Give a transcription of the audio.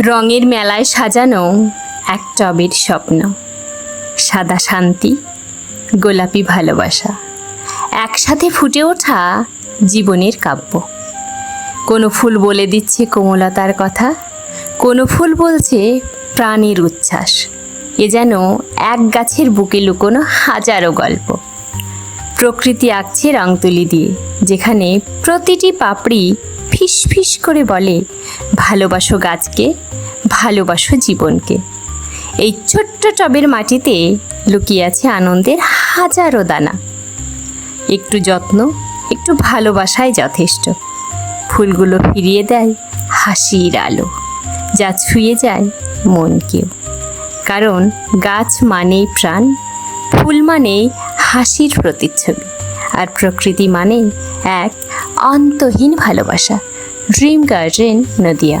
রঙের মেলায় সাজানো এক টবের স্বপ্ন। সাদা শান্তি, গোলাপি ভালোবাসা। একসাথে ফুটে ওঠা জীবনের কাব্য। কোনো ফুল বলে দিচ্ছে কোমলতার কথা, কোনো ফুল বলছে প্রাণের উচ্ছ্বাস। এ যেন এক গাছের বুকে লুকোনো হাজারো গল্প। প্রকৃতি আঁকছে রং তুলি দিয়ে, যেখানে প্রতিটি পাপড়ি ফিস ফিস করে বলে ভালোবাসো গাছকে, ভালোবাসো জীবনকে। এই ছোট্ট টবের মাটিতে লুকিয়ে আছে আনন্দের হাজারো দানা। একটু যত্ন, একটু ভালোবাসাই যথেষ্ট। ফুলগুলো ফিরিয়ে দেয় হাসির আলো, যা ছুঁয়ে যায় মনকেও। কারণ গাছ মানেই প্রাণ, ফুল মানেই হাসির প্রতিচ্ছবি, আর প্রকৃতি মানেই এক অন্তহীন ভালোবাসা। ड्रीम गार्डन नदिया